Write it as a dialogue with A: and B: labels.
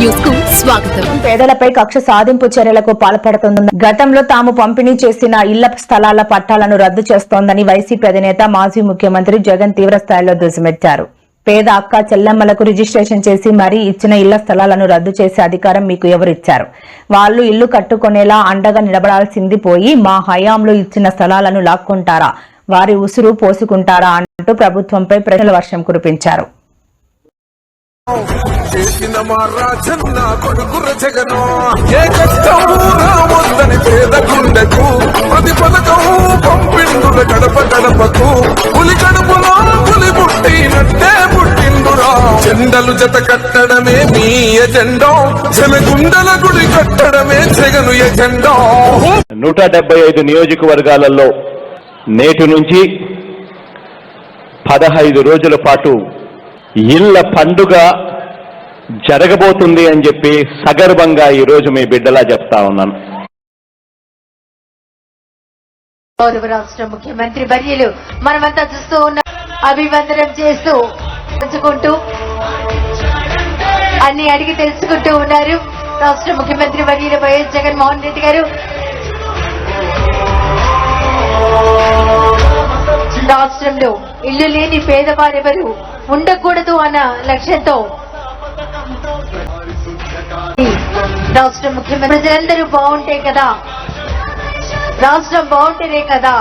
A: న్యూస్కు స్వాగతం.
B: పేదలపై కక్ష సాధింపు చర్యలకు పాల్పడుతోందని గతంలో తాము పంపిణీ చేసిన ఇళ్ళ స్థలాల పట్టాలను రద్దు చేస్తోందని వైసీపీ అధినేత మాజీ ముఖ్యమంత్రి జగన్ తీవ్రస్థాయిలో దుసిమెచ్చారు పేద అక్క చెల్లెమ్మలకు రిజిస్ట్రేషన్ చేసి మరీ ఇచ్చిన ఇళ్ళ స్థలాలను రద్దు చేసే అధికారం మీకు ఎవరిచ్చారు? వాళ్ళు ఇల్లు కట్టుకునేలా అండగా నిలబడాల్సింది పోయి మా హయాంలో ఇచ్చిన స్థలాలను లాక్కుంటారా? వారి ఉసురు పోసుకుంటారా అంటూ ప్రభుత్వంపై ప్రజల వర్షం కురిపించారు.
C: చేసిన మా రాజన్న కొడుకుర జగను. ఏ కష్టం రావద్దని పేద గుండెకు ప్రతి పథకము పంపిండుల గడప గడపకు పులి కడుపులో పులి పుట్టినట్టే పుట్టిండురా. జెండలు జత కట్టడమే మీ ఎజెండో. జనగుండల గుడి కట్టడమే జగను ఎజెండో.
D: నూట డెబ్బై ఐదు నియోజకవర్గాలలో నేటి నుంచి పదహైదు రోజుల పాటు ఇళ్ళ పండుగ జరగబోతుంది అని చెప్పి సగర్వంగా ఈరోజు మీ బిడ్డలా చెప్తా ఉన్నాను.
E: గౌరవ రాష్ట్ర ముఖ్యమంత్రి వర్యులు మనమంతా చూస్తూ ఉన్న అభివందనం చేస్తూ తెలుసుకుంటూ అన్ని అడిగి తెలుసుకుంటూ ఉన్నారు రాష్ట్ర ముఖ్యమంత్రి వర్యులు వైఎస్ జగన్మోహన్ రెడ్డి గారు. రాష్ట్రంలో ఇల్లు లేని పేదవారెవరు? ఉండకూడదు అన్న లక్ష్యంతో. రాష్ట్ర ముఖ్యమంత్రి ప్రజలందరూ బాగుంటే కదా? రాష్ట్రం బాగుంటేనే కదా?